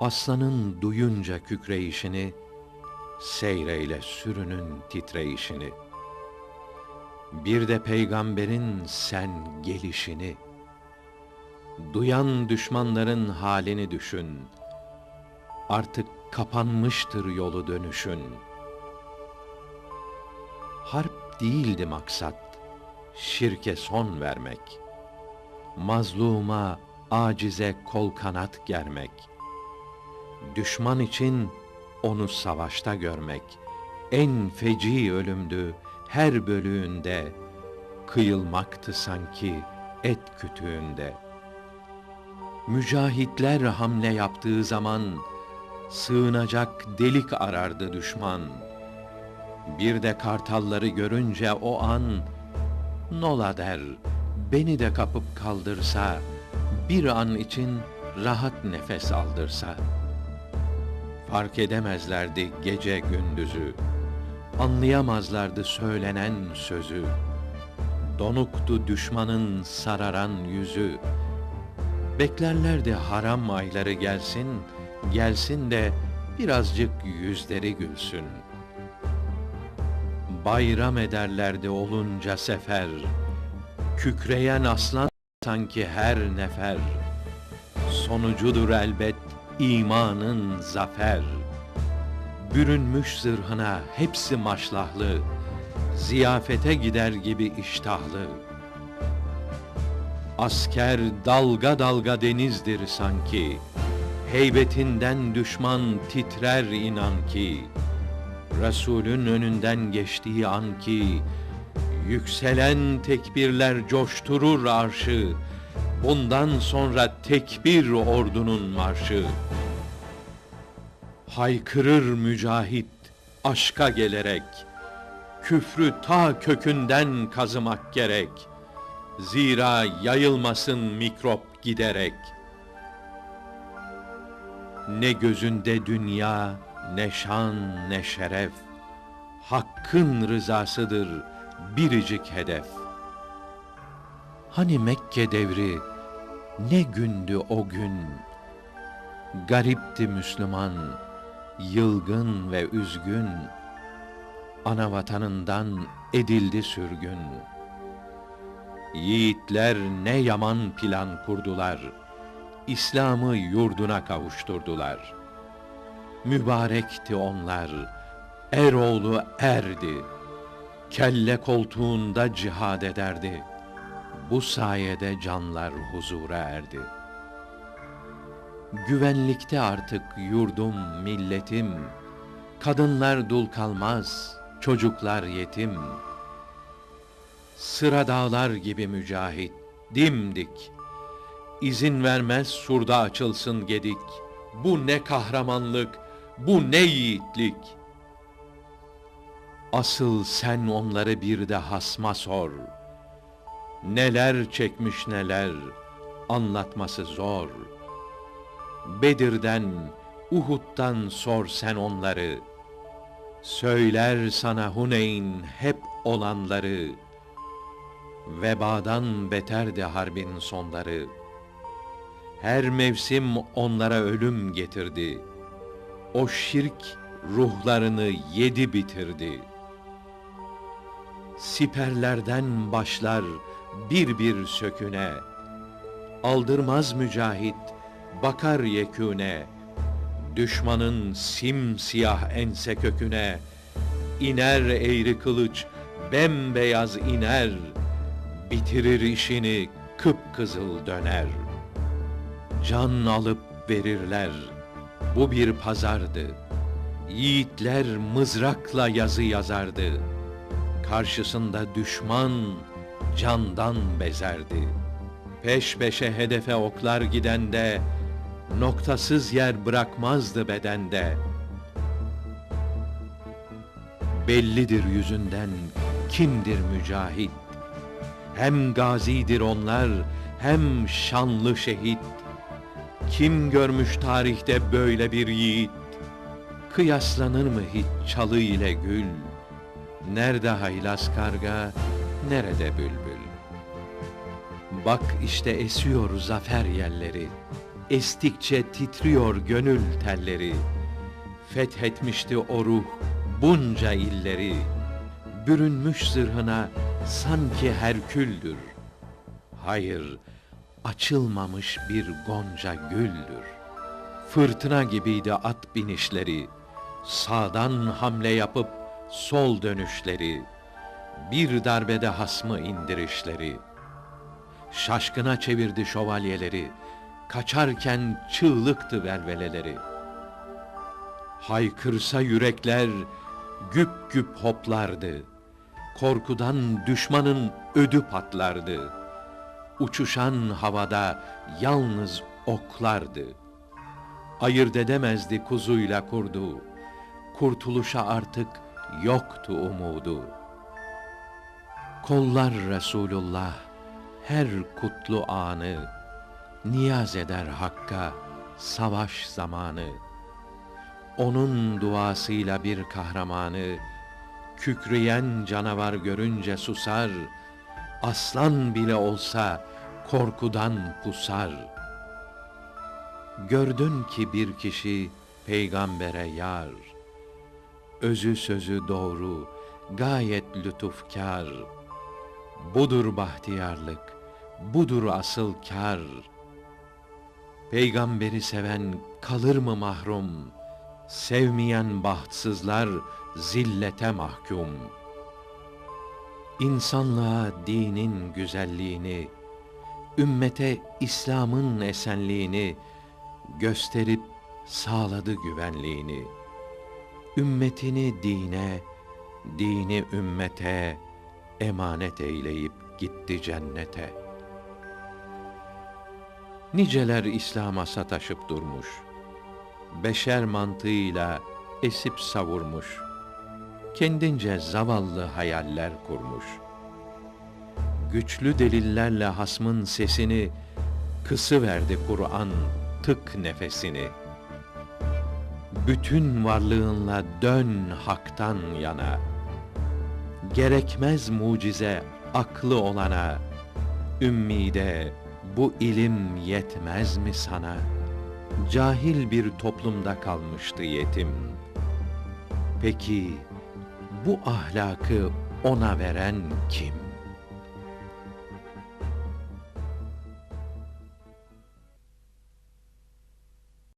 Aslanın duyunca kükreyişini, seyreyle sürünün titreyişini. Bir de peygamberin sen gelişini. Duyan düşmanların halini düşün. Artık kapanmıştır yolu dönüşün. Harp değildi maksat, şirke son vermek. Mazluma, acize kol kanat germek. Düşman için onu savaşta görmek. En feci ölümdü her bölüğünde. Kıyılmaktı sanki et kütüğünde. Mücahitler hamle yaptığı zaman sığınacak delik arardı düşman. Bir de kartalları görünce o an nola der, beni de kapıp kaldırsa, bir an için rahat nefes aldırsa. Fark edemezlerdi gece gündüzü, anlayamazlardı söylenen sözü. Donuktu düşmanın sararan yüzü. Beklerlerdi haram ayları gelsin, gelsin de birazcık yüzleri gülsün. Bayram ederlerdi olunca sefer, kükreyen aslan sanki her nefer. Sonucudur elbet imanın zafer. Bürünmüş zırhına hepsi maşlahlı, ziyafete gider gibi iştahlı. Asker dalga dalga denizdir sanki, heybetinden düşman titrer inan ki. Resulün önünden geçtiği an ki, yükselen tekbirler coşturur arşı, bundan sonra tekbir ordunun marşı. Haykırır mücahit aşka gelerek, küfrü ta kökünden kazımak gerek. Zira yayılmasın mikrop giderek. Ne gözünde dünya, ne şan, ne şeref. Hakkın rızasıdır biricik hedef. Hani Mekke devri, ne gündü o gün. Garipti Müslüman, yılgın ve üzgün. Ana vatanından edildi sürgün. Yiğitler ne yaman plan kurdular. İslam'ı yurduna kavuşturdular. Mübarekti onlar, eroğlu erdi. Kelle koltuğunda cihad ederdi. Bu sayede canlar huzura erdi. Güvenlikte artık yurdum, milletim. Kadınlar dul kalmaz, çocuklar yetim. Sıra dağlar gibi mücahit, dimdik. İzin vermez surda açılsın gedik. Bu ne kahramanlık, bu ne yiğitlik. Asıl sen onları bir de hasma sor. Neler çekmiş neler, anlatması zor. Bedir'den, Uhud'dan sor sen onları. Söyler sana Huneyn hep olanları. Vebadan beterdi harbin sonları. Her mevsim onlara ölüm getirdi. O şirk ruhlarını yedi bitirdi. Siperlerden başlar bir bir söküne. Aldırmaz mücahit, bakar yekûne. Düşmanın simsiyah ense köküne. iner eğri kılıç, bembeyaz iner. Bitirir işini, kıpkızıl döner. Can alıp verirler, bu bir pazardı. Yiğitler mızrakla yazı yazardı. Karşısında düşman candan bezerdi. Peş peşe hedefe oklar gidende, noktasız yer bırakmazdı bedende. Bellidir yüzünden kimdir mücahit. Hem gazidir onlar, hem şanlı şehit. Kim görmüş tarihte böyle bir yiğit? Kıyaslanır mı hiç çalı ile gül? Nerede haylaz karga, nerede bülbül? Bak işte esiyor zafer yelleri. Estikçe titriyor gönül telleri. Fethetmişti o ruh bunca illeri. Bürünmüş zırhına sanki Herküldür. Hayır, açılmamış bir gonca güldür. Fırtına gibiydi at binişleri. Sağdan hamle yapıp sol dönüşleri. Bir darbede hasmı indirişleri. Şaşkına çevirdi şövalyeleri. Kaçarken çığlıktı velveleleri. Haykırsa yürekler güp güp hoplardı. Korkudan düşmanın ödü patlardı. Uçuşan havada yalnız oklardı. Ayırt edemezdi kuzuyla kurdu. Kurtuluşa artık yoktu umudu. Kollar Resulullah her kutlu anı, niyaz eder Hakk'a savaş zamanı. Onun duasıyla bir kahramanı, kükreyen canavar görünce susar, aslan bile olsa korkudan pusar. Gördün ki bir kişi peygambere yar, özü sözü doğru, gayet lütufkar. Budur bahtiyarlık, budur asıl kar. Peygamberi seven kalır mı mahrum? Sevmeyen bahtsızlar zillete mahkum. İnsanlığa dinin güzelliğini, ümmete İslam'ın esenliğini gösterip sağladı güvenliğini. Ümmetini dine, dini ümmete emanet eyleyip gitti cennete. Niceler İslam'a sataşıp durmuş. Beşer mantığıyla esip savurmuş. Kendince zavallı hayaller kurmuş. Güçlü delillerle hasmın sesini kısı verdi Kur'an tık nefesini. Bütün varlığınla dön haktan yana. Gerekmez mucize aklı olana. Ümmide bu ilim yetmez mi sana? Cahil bir toplumda kalmıştı yetim. Peki bu ahlakı ona veren kim?